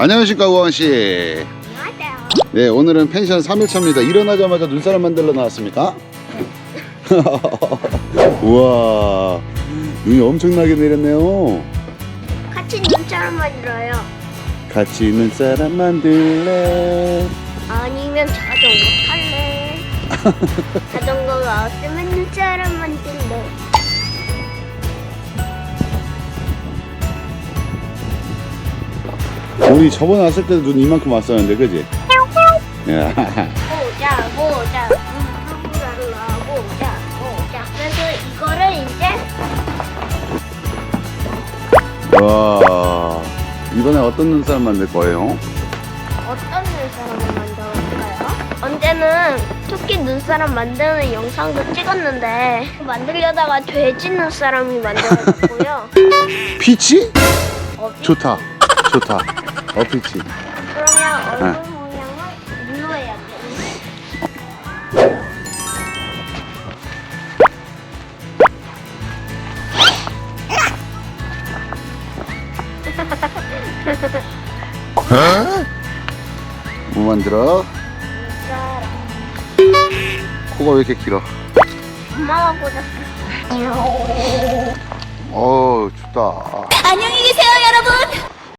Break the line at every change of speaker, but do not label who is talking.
안녕하십니까 우왕 씨.
맞아요.
네 오늘은 펜션 3일차입니다. 일어나자마자 눈사람 만들러 나왔습니까? 우와 눈이 엄청나게 내렸네요.
같이 눈처럼 만들어요.
같이 눈사람 만들래.
아니면 자전거 탈래. 자전거가 없으면 눈처럼 만들래.
우리 저번에 왔을 때도 눈 이만큼 왔었는데 그지? 야.
보자 보자 룰루랄라 보자 보자. 그래서 이거를 이제
와 이번에 어떤 눈사람 만들 거예요?
어떤 눈사람을 만들어볼까요? 언제는 토끼 눈사람 만드는 영상도 찍었는데 만들려다가 돼지 눈사람이 만들어졌고요.
피치?
어,
좋다 좋다 어 피치
그러면 얼굴
네.
모양을 눌러야 돼.
뭐 만들어? 코가 왜 이렇게 길어?
엄마가 보자.
어우 춥다
안녕히 계세요.